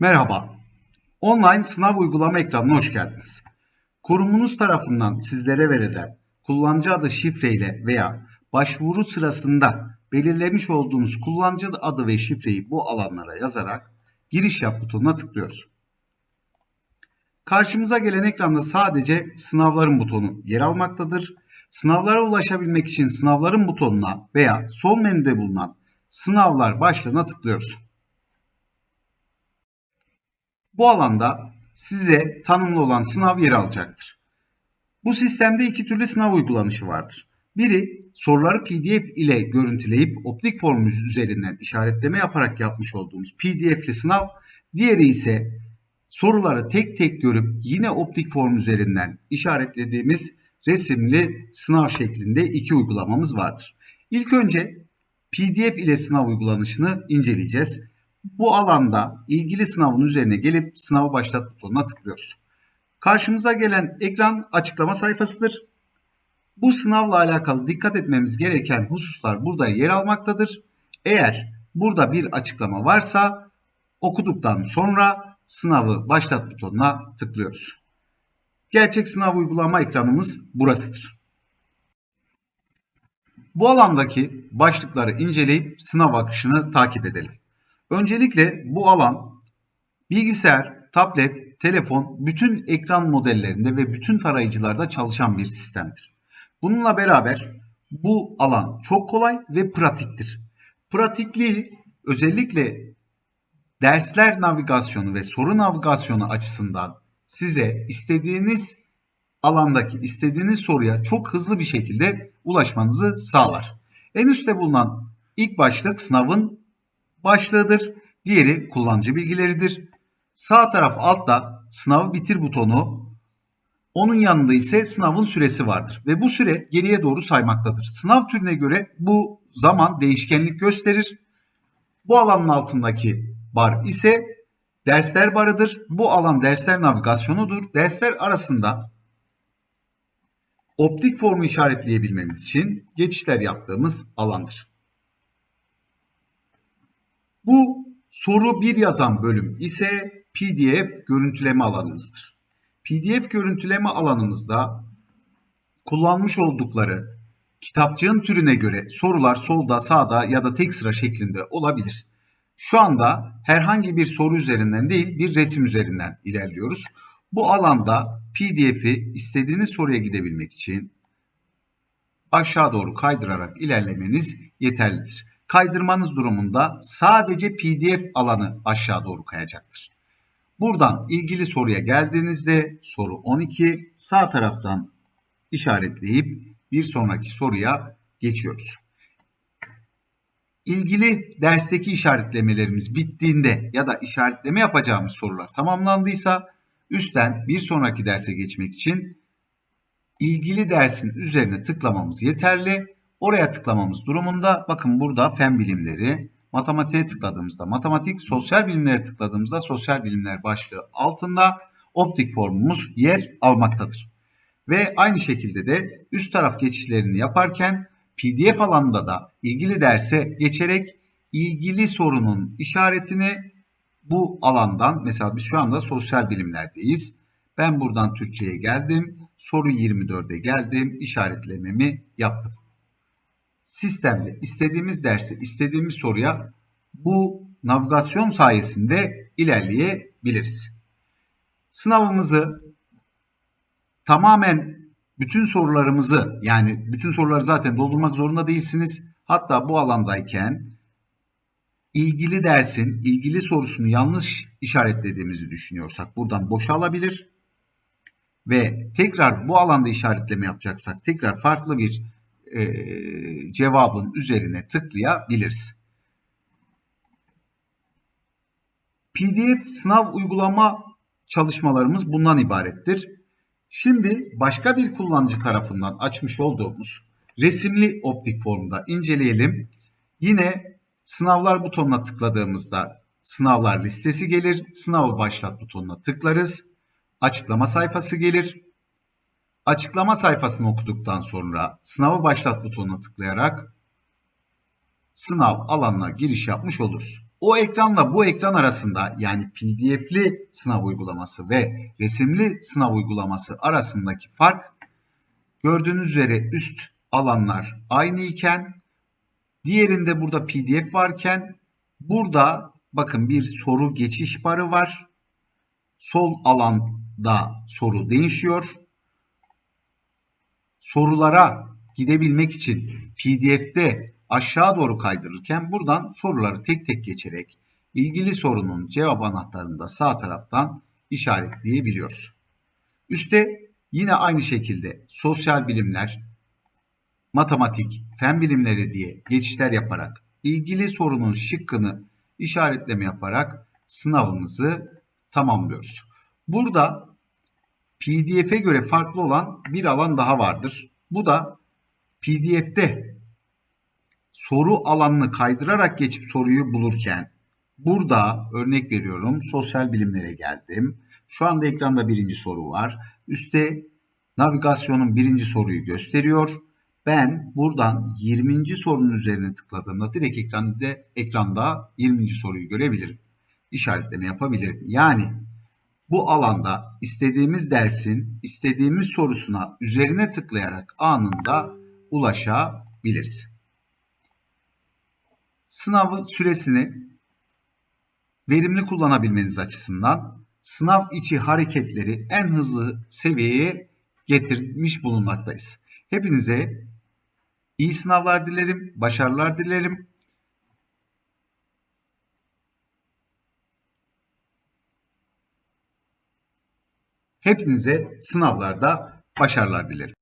Merhaba. Online sınav uygulama ekranına hoş geldiniz. Kurumunuz tarafından sizlere verilen kullanıcı adı şifreyle veya başvuru sırasında belirlemiş olduğunuz kullanıcı adı ve şifreyi bu alanlara yazarak giriş yap butonuna tıklıyoruz. Karşımıza gelen ekranda sadece sınavların butonu yer almaktadır. Sınavlara ulaşabilmek için sınavların butonuna veya sol menüde bulunan sınavlar başlığına tıklıyoruz. Bu alanda size tanımlı olan sınav yer alacaktır. Bu sistemde iki türlü sınav uygulanışı vardır. Biri soruları PDF ile görüntüleyip optik formümüz üzerinden işaretleme yaparak yapmış olduğumuz PDF'li sınav. Diğeri ise soruları tek tek görüp yine optik form üzerinden işaretlediğimiz resimli sınav şeklinde iki uygulamamız vardır. İlk önce PDF ile sınav uygulanışını inceleyeceğiz. Bu alanda ilgili sınavın üzerine gelip sınavı başlat butonuna tıklıyoruz. Karşımıza gelen ekran açıklama sayfasıdır. Bu sınavla alakalı dikkat etmemiz gereken hususlar burada yer almaktadır. Eğer burada bir açıklama varsa okuduktan sonra sınavı başlat butonuna tıklıyoruz. Gerçek sınav uygulama ekranımız burasıdır. Bu alandaki başlıkları inceleyip sınav akışını takip edelim. Öncelikle bu alan bilgisayar, tablet, telefon, bütün ekran modellerinde ve bütün tarayıcılarda çalışan bir sistemdir. Bununla beraber bu alan çok kolay ve pratiktir. Pratikliği özellikle dersler navigasyonu ve soru navigasyonu açısından size istediğiniz alandaki istediğiniz soruya çok hızlı bir şekilde ulaşmanızı sağlar. En üstte bulunan ilk başlık sınavın başlığıdır. Diğeri kullanıcı bilgileridir. Sağ taraf altta sınavı bitir butonu. Onun yanında ise sınavın süresi vardır ve bu süre geriye doğru saymaktadır. Sınav türüne göre bu zaman değişkenlik gösterir. Bu alanın altındaki bar ise dersler barıdır. Bu alan dersler navigasyonudur. Dersler arasında optik formu işaretleyebilmemiz için geçişler yaptığımız alandır. Bu soru bir yazan bölüm ise PDF görüntüleme alanımızdır. PDF görüntüleme alanımızda kullanmış oldukları kitapçığın türüne göre sorular solda, sağda ya da tek sıra şeklinde olabilir. Şu anda herhangi bir soru üzerinden değil bir resim üzerinden ilerliyoruz. Bu alanda PDF'i istediğiniz soruya gidebilmek için aşağı doğru kaydırarak ilerlemeniz yeterlidir. Kaydırmanız durumunda sadece PDF alanı aşağı doğru kayacaktır. Buradan ilgili soruya geldiğinizde soru 12 sağ taraftan işaretleyip bir sonraki soruya geçiyoruz. İlgili dersteki işaretlemelerimiz bittiğinde ya da işaretleme yapacağımız sorular tamamlandıysa üstten bir sonraki derse geçmek için ilgili dersin üzerine tıklamamız yeterli. Oraya tıklamamız durumunda bakın burada fen bilimleri, matematiğe tıkladığımızda matematik, sosyal bilimlere tıkladığımızda sosyal bilimler başlığı altında optik formumuz yer almaktadır. Ve aynı şekilde de üst taraf geçişlerini yaparken PDF alanında da ilgili derse geçerek ilgili sorunun işaretini bu alandan mesela biz şu anda sosyal bilimlerdeyiz. Ben buradan Türkçe'ye geldim. Soru 24'e geldim. işaretlememi yaptım. Sistemde istediğimiz derse, istediğimiz soruya bu navigasyon sayesinde ilerleyebiliriz. Sınavımızı tamamen bütün sorularımızı yani bütün soruları zaten doldurmak zorunda değilsiniz. Hatta bu alandayken ilgili dersin ilgili sorusunu yanlış işaretlediğimizi düşünüyorsak buradan boşalabilir ve tekrar bu alanda işaretleme yapacaksak tekrar farklı bir e, cevabın üzerine tıklayabiliriz. PDF sınav uygulama çalışmalarımız bundan ibarettir. Şimdi başka bir kullanıcı tarafından açmış olduğumuz resimli optik formda inceleyelim. Yine sınavlar butonuna tıkladığımızda sınavlar listesi gelir. Sınavı başlat butonuna tıklarız. Açıklama sayfası gelir. Açıklama sayfasını okuduktan sonra sınavı başlat butonuna tıklayarak sınav alanına giriş yapmış oluruz. O ekranla bu ekran arasında yani PDF'li sınav uygulaması ve resimli sınav uygulaması arasındaki fark gördüğünüz üzere üst alanlar aynı iken diğerinde burada PDF varken burada bakın bir soru geçiş barı var. Sol alanda soru değişiyor. Sorulara gidebilmek için PDF'de aşağı doğru kaydırırken buradan soruları tek tek geçerek ilgili sorunun cevap anahtarını da sağ taraftan işaretleyebiliyoruz. Üste yine aynı şekilde sosyal bilimler, matematik, fen bilimleri diye geçişler yaparak ilgili sorunun şıkkını işaretleme yaparak sınavımızı tamamlıyoruz. Burada PDF'e göre farklı olan bir alan daha vardır. Bu da PDF'te soru alanını kaydırarak geçip soruyu bulurken burada örnek veriyorum sosyal bilimlere geldim. Şu anda ekranda birinci soru var. Üste navigasyonun birinci soruyu gösteriyor. Ben buradan 20. sorunun üzerine tıkladığımda direkt ekranda, ekranda 20. soruyu görebilirim. İşaretleme yapabilirim. Yani bu alanda istediğimiz dersin istediğimiz sorusuna üzerine tıklayarak anında ulaşabiliriz. Sınav süresini verimli kullanabilmeniz açısından sınav içi hareketleri en hızlı seviyeye getirmiş bulunmaktayız. Hepinize iyi sınavlar dilerim, başarılar dilerim. Hepinize sınavlarda başarılar dilerim.